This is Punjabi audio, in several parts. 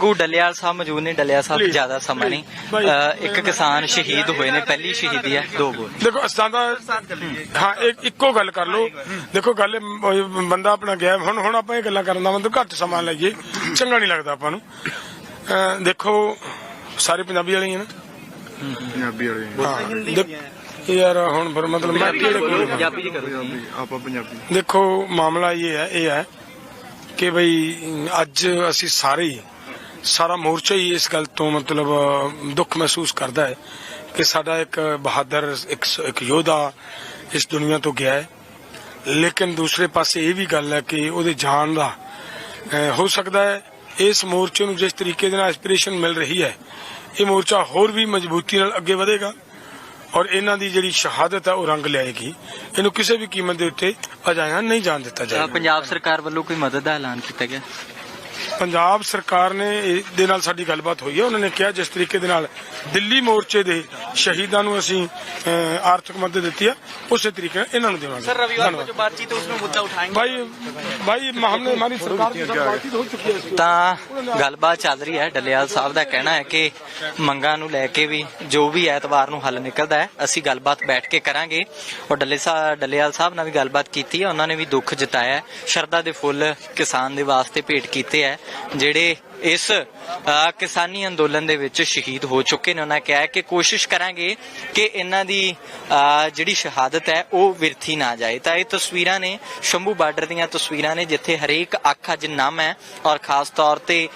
ਕੋ ਡੱਲੇਵਾਲ ਸਾਹਿਬ ਮੌਜੂਦ ਨੇ ਡੱਲੇਵਾਲ ਸਾਹਿਬ ਜ਼ਿਆਦਾ ਸਮਾਂ ਨਹੀਂ। ਇੱਕ ਕਿਸਾਨ ਸ਼ਹੀਦ ਹੋਏ ਨੇ ਪਹਿਲੀ ਸ਼ਹੀਦੀ ਹੈ ਦੋ ਬੋਲ ਦੇਖੋ ਅਸਾਂ ਦਾ ਹਾਂ ਇੱਕ ਇੱਕੋ ਗੱਲ ਕਰ ਲਓ। ਦੇਖੋ ਗੱਲ ਇਹ ਉਹ ਬੰਦਾ ਆਪਣਾ ਗਿਆ ਹੁਣ ਹੁਣ ਆਪਾਂ ਇਹ ਗੱਲਾਂ ਕਰਨ ਦਾ ਮਤਲਬ ਘੱਟ ਸਮਾਂ ਲਈਏ। ਚੰਗਾ ਨਹੀਂ ਲੱਗਦਾ ਆਪਾਂ ਨੂੰ। ਅਹ ਦੇਖੋ ਸਾਰੇ ਪੰਜਾਬੀ ਵਾਲੇ ਹੀ ਆ ਨਾ। ਪੰਜਾਬੀ ਵਾਲੇ ਹਾਂ ਦੇਖ- ਯਾਰ ਹੁਣ ਫਿਰ ਮਤਲਬ ਮੈਂ ਕਿਹੜੇ ਕੋਲ ਪੰਜਾਬੀ ਜੀ ਕਰੋ। ਪੰਜਾਬੀ ਆਪਾਂ ਪੰਜਾਬੀ। ਦੇਖੋ ਮਾਮਲਾ ਇਹ ਹੈ ਇਹ ਹੈ ਕਿ ਬਈ ਅੱਜ ਅਸੀਂ ਸਾਰੇ ਹੀ ਸਾਰਾ ਮੋਰਚਾ ਹੀ ਇਸ ਗੱਲ ਤੋਂ ਮਤਲਬ ਦੁੱਖ ਮਹਿਸੂਸ ਕਰਦਾ ਹੈ ਕਿ ਸਾਡਾ ਇੱਕ ਬਹਾਦਰ, ਇੱਕ ਇੱਕ ਯੋਧਾ ਇਸ ਦੁਨੀਆ ਤੋਂ ਗਿਆ ਹੈ। ਲੇਕਿਨ ਦੂਸਰੇ ਪਾਸੇ ਇਹ ਵੀ ਗੱਲ ਹੈ ਕਿ ਉਹਦੇ ਜਾਣ ਦਾ ਹੋ ਸਕਦਾ ਹੈ ਇਸ ਮੋਰਚੇ ਨੂੰ ਜਿਸ ਤਰੀਕੇ ਦੇ ਨਾਲ ਐਸਪੀਰੇਸ਼ਨ ਮਿਲ ਰਹੀ ਹੈ, ਇਹ ਮੋਰਚਾ ਹੋਰ ਵੀ ਮਜ਼ਬੂਤੀ ਨਾਲ ਅੱਗੇ ਵਧੇਗਾ ਔਰ ਇਹਨਾਂ ਦੀ ਜਿਹੜੀ ਸ਼ਹਾਦਤ ਹੈ ਉਹ ਰੰਗ ਲਿਆਏਗੀ। ਇਹਨੂੰ ਕਿਸੇ ਵੀ ਕੀਮਤ ਦੇ ਉੱਤੇ ਅਜਾਇਆ ਨਹੀਂ ਜਾਣ ਦਿੱਤਾ ਅਹ ਜਾਏਗਾ। ਪੰਜਾਬ ਸਰਕਾਰ ਵੱਲੋਂ ਕੋਈ ਮਦਦ ਦਾ ਐਲਾਨ ਕੀਤਾ ਗਿਆ? ਪੰਜਾਬ ਸਰਕਾਰ ਨੇ ਇਹਦੇ ਨਾਲ ਸਾਡੀ ਗੱਲਬਾਤ ਹੋਈ ਹੈ। ਉਹਨਾਂ ਨੇ ਕਿਹਾ ਜਿਸ ਤਰੀਕੇ ਦੇ ਨਾਲ ਦਿੱਲੀ ਮੋਰਚੇ ਦੇ ਸ਼ਹੀਦਾਂ ਨੂੰ ਅਸੀਂ ਅਹ, ਆਰਥਿਕ ਮਦਦ ਦਿੱਤੀ ਹੈ ਉਸੇ ਤਰੀਕੇ ਨਾਲ ਇਹਨਾਂ ਨੂੰ ਦੇਵਾਂਗੇ सर रविवार को ਧੰਨਵਾਦ। जो बातचीत है उसमें मुद्दा उठाएंगे ਭਾਈ ਭਾਈ हमने हमारी सरकार के साथ बातचीत हो चुकी है इसकी। ਤਾਂ ਗੱਲਬਾਤ ਚੱਲ ਰਹੀ ਹੈ ਡੱਲੇਵਾਲ ਸਾਹਿਬ ਦਾ ਕਹਿਣਾ ਹੈ ਕਿ ਮੰਗਾਂ ਨੂੰ ਲੈ ਕੇ ਵੀ ਜੋ ਵੀ ਐਤਵਾਰ ਨੂੰ ਹੱਲ ਨਿਕਲਦਾ ਹੈ ਅਸੀਂ ਗੱਲਬਾਤ ਬੈਠ ਕੇ ਕਰਾਂਗੇ ਔਰ ਡੱਲੇ ਸਾਹਿਬ ਡੱਲੇਵਾਲ ਸਾਹਿਬ ਨਾਲ ਵੀ ਗੱਲਬਾਤ ਕੀਤੀ ਹੈ ਉਹਨਾਂ ਨੇ ਵੀ ਦੁੱਖ ਜਤਾਇਆ ਹੈ ਸ਼ਰਧਾ ਦੇ ਫੁੱਲ ਕਿਸਾਨ ਦੇ ਵਾਸਤੇ ਭੇਟ ਕੀਤੇ ਹੈ ਜਿਹੜੇ ਇਸ ਕਿਸਾਨੀ ਅੰਦੋਲਨ ਦੇ ਵਿੱਚ ਸ਼ਹੀਦ ਹੋ ਚੁੱਕੇ ਨੇ। ਉਹਨਾਂ ਕਿਹਾ ਕਿ ਕੋਸ਼ਿਸ਼ ਕਰਾਂਗੇ ਕਿ ਇਹਨਾਂ ਦੀ ਜਿਹੜੀ ਸ਼ਹਾਦਤ ਹੈ, ਉਹ ਵਿਰਥੀ ਨਾ ਜਾਏ। ਤਾਂ ਇਹ ਤਸਵੀਰਾਂ ਨੇ, ਸ਼ੰਭੂ ਬਾਰਡਰ ਦੀਆਂ ਤਸਵੀਰਾਂ ਨੇ, ਜਿੱਥੇ ਹਰੇਕ ਅੱਖ ਅੱਜ ਨਮ ਹੈ ਔਰ ਖਾਸ ਤੌਰ ਤੇ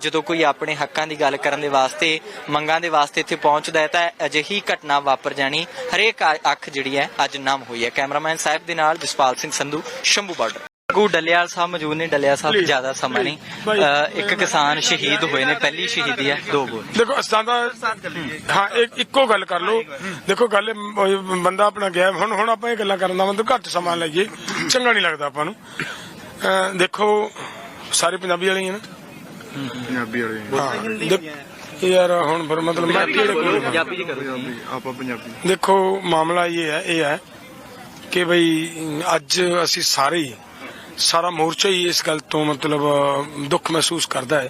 ਜਦੋਂ ਕੋਈ ਆਪਣੇ ਹੱਕਾਂ ਦੀ ਗੱਲ ਕਰਨ ਦੇ ਵਾਸਤੇ, ਮੰਗਾਂ ਦੇ ਵਾਸਤੇ ਇੱਥੇ ਪਹੁੰਚਦਾ ਹੈ, ਤਾਂ ਅਜਿਹੀ ਘਟਨਾ ਵਾਪਰ ਜਾਣੀ ਹਰੇਕ ਅੱਖ ਜਿਹੜੀ ਹੈ, ਅੱਜ ਨਮ ਹੋਈ ਹੈ। ਕੈਮਰਾਮੈਨ ਸਾਹਿਬ ਦੇ ਨਾਲ ਜਸਪਾਲ ਸਿੰਘ ਸੰਧੂ, ਸ਼ੰਭੂ ਬਾਰਡਰ। ਕੋ ਡੱਲੇਵਾਲ ਸਾਹਿਬ ਮੌਜੂਦ ਨੇ ਡੱਲੇਵਾਲ ਸਾਹਿਬ Please, ਜ਼ਿਆਦਾ ਸਮਾਂ ਨਹੀਂ। please, ਅ, ਇੱਕ ਕਿਸਾਨ ਸ਼ਹੀਦ ਹੋਏ ਨੇ ਪਹਿਲੀ ਸ਼ਹੀਦੀ ਹੈ ਦੋ ਬੋਲ ਦੇਖੋ ਅਸਾਂ ਦਾ ਹਾਂ ਇੱਕ ਇੱਕੋ ਗੱਲ ਕਰ ਲਓ। ਦੇਖੋ ਗੱਲ ਇਹ ਉਹ ਬੰਦਾ ਆਪਣਾ ਗਿਆ। ਹੁਣ ਹੁਣ ਆਪਾਂ ਇਹ ਗੱਲਾਂ ਕਰਨ ਦਾ ਮਤਲਬ ਘੱਟ ਸਮਾਂ ਲਈਏ। ਚੰਗਾ ਨਹੀਂ ਲੱਗਦਾ ਆਪਾਂ ਨੂੰ। ਅਹ, ਦੇਖੋ ਸਾਰੇ ਪੰਜਾਬੀ ਵਾਲੇ ਹੀ ਆ ਨਾ ਪੰਜਾਬੀ ਵਾਲੇ ਹਾਂ ਦੇਖ- ਯਾਰ ਹੁਣ ਫਿਰ ਮਤਲਬ ਮੈਂ ਕਿਹੜੇ ਕੋਲ ਪੰਜਾਬੀ ਜੀ ਕਰੋ। ਆਪਾਂ ਪੰਜਾਬੀ। ਦੇਖੋ ਮਾਮਲਾ ਇਹ ਹੈ ਇਹ ਹੈ ਕਿ ਬਈ ਅੱਜ ਅਸੀਂ ਸਾਰੇ ਹੀ ਸਾਰਾ ਮੋਰਚਾ ਹੀ ਇਸ ਗੱਲ ਤੋਂ ਮਤਲਬ ਦੁੱਖ ਮਹਿਸੂਸ ਕਰਦਾ ਹੈ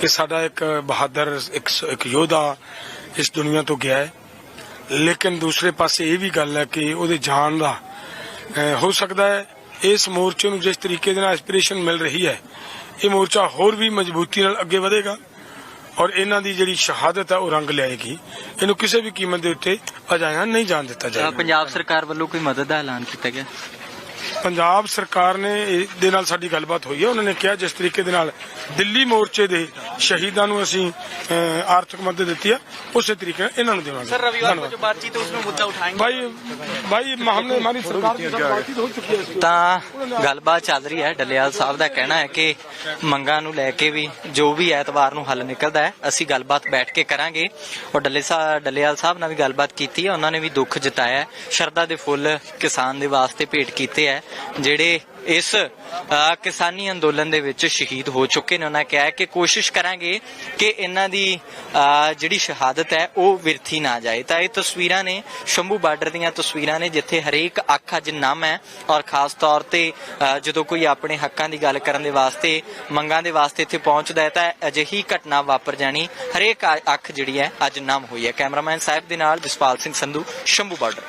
ਕਿ ਸਾਡਾ ਇੱਕ ਬਹਾਦਰ ਇੱਕ ਇੱਕ ਯੋਧਾ ਇਸ ਦੁਨੀਆ ਤੋਂ ਗਿਆ ਹੈ। ਲੇਕਿਨ ਦੂਸਰੇ ਪਾਸੇ ਇਹ ਵੀ ਗੱਲ ਹੈ ਕਿ ਉਹਦੇ ਜਾਣ ਦਾ ਹੋ ਸਕਦਾ ਹੈ ਇਸ ਮੋਰਚੇ ਨੂੰ ਜਿਸ ਤਰੀਕੇ ਦੇ ਨਾਲ ਐਸਪੀਰੇਸ਼ਨ ਮਿਲ ਰਹੀ ਹੈ ਇਹ ਮੋਰਚਾ ਹੋਰ ਵੀ ਮਜ਼ਬੂਤੀ ਨਾਲ ਅੱਗੇ ਵਧੇਗਾ ਔਰ ਇਹਨਾਂ ਦੀ ਜਿਹੜੀ ਸ਼ਹਾਦਤ ਹੈ ਉਹ ਰੰਗ ਲਿਆਏਗੀ। ਇਹਨੂੰ ਕਿਸੇ ਵੀ ਕੀਮਤ ਦੇ ਉੱਤੇ ਅਜਾਇਆ ਨਹੀਂ ਜਾਣ ਦਿੱਤਾ ਅ, ਜਾਏਗਾ ਪੰਜਾਬ ਸਰਕਾਰ ਵੱਲੋਂ ਕੋਈ ਮਦਦ ਦਾ ਐਲਾਨ ਕੀਤਾ ਗਿਆ? ਪੰਜਾਬ ਸਰਕਾਰ ਨੇ ਦੇ ਨਾਲ ਸਾਡੀ ਗੱਲਬਾਤ ਹੋਈ ਹੈ। ਉਹਨਾਂ ਨੇ ਕਿਹਾ ਜਿਸ ਤਰੀਕੇ ਦੇ ਨਾਲ ਦਿੱਲੀ ਮੋਰਚੇ ਦੇ ਸ਼ਹੀਦਾਂ ਨੂੰ ਅਸੀਂ ਅਹ, ਆਰਥਿਕ ਮਦਦ ਦਿੱਤੀ ਹੈ ਉਸੇ ਤਰੀਕੇ ਨਾਲ ਇਹਨਾਂ ਨੂੰ ਦੇਵਾਂਗੇ सर रविवार को ਧੰਨਵਾਦ। जो बातचीत है उसमें मुद्दा उठाएंगे ਭਾਈ ਭਾਈ हमने हमारी सरकार के साथ बातचीत हो चुकी है इसकी। ਤਾਂ ਗੱਲਬਾਤ ਚੱਲ ਰਹੀ ਹੈ ਡੱਲੇਵਾਲ ਸਾਹਿਬ ਦਾ ਕਹਿਣਾ ਹੈ ਕਿ ਮੰਗਾਂ ਨੂੰ ਲੈ ਕੇ ਵੀ ਜੋ ਵੀ ਐਤਵਾਰ ਨੂੰ ਹੱਲ ਨਿਕਲਦਾ ਹੈ ਅਸੀਂ ਗੱਲਬਾਤ ਬੈਠ ਕੇ ਕਰਾਂਗੇ ਔਰ ਡੱਲੇ ਸਾਹਿਬ ਡੱਲੇਵਾਲ ਸਾਹਿਬ ਨਾਲ ਵੀ ਗੱਲਬਾਤ ਕੀਤੀ ਹੈ ਉਹਨਾਂ ਨੇ ਵੀ ਦੁੱਖ ਜਤਾਇਆ ਹੈ ਸ਼ਰਧਾ ਦੇ ਫੁੱਲ ਕਿਸਾਨ ਦੇ ਵਾਸਤੇ ਭੇਟ ਕੀਤੇ ਹੈ ਜਿਹੜੇ ਇਸ ਕਿਸਾਨੀ ਅੰਦੋਲਨ ਦੇ ਵਿੱਚ ਸ਼ਹੀਦ ਹੋ ਚੁੱਕੇ ਨੇ। ਉਹਨਾਂ ਕਿਹਾ ਕਿ ਕੋਸ਼ਿਸ਼ ਕਰਾਂਗੇ ਕਿ ਇਹਨਾਂ ਦੀ ਜਿਹੜੀ ਸ਼ਹਾਦਤ ਹੈ, ਉਹ ਵਿਰਥੀ ਨਾ ਜਾਏ। ਤਾਂ ਇਹ ਤਸਵੀਰਾਂ ਨੇ, ਸ਼ੰਭੂ ਬਾਰਡਰ ਦੀਆਂ ਤਸਵੀਰਾਂ ਨੇ, ਜਿੱਥੇ ਹਰੇਕ ਅੱਖ ਅੱਜ ਨਮ ਹੈ ਔਰ ਖਾਸ ਤੌਰ ਤੇ ਜਦੋਂ ਕੋਈ ਆਪਣੇ ਹੱਕਾਂ ਦੀ ਗੱਲ ਕਰਨ ਦੇ ਵਾਸਤੇ, ਮੰਗਾਂ ਦੇ ਵਾਸਤੇ ਇੱਥੇ ਪਹੁੰਚਦਾ ਹੈ, ਤਾਂ ਅਜਿਹੀ ਘਟਨਾ ਵਾਪਰ ਜਾਣੀ ਹਰੇਕ ਅੱਖ ਜਿਹੜੀ ਹੈ, ਅੱਜ ਨਮ ਹੋਈ ਹੈ। ਕੈਮਰਾਮੈਨ ਸਾਹਿਬ ਦੇ ਨਾਲ ਜਸਪਾਲ ਸਿੰਘ ਸੰਧੂ, ਸ਼ੰਭੂ ਬਾਰਡਰ।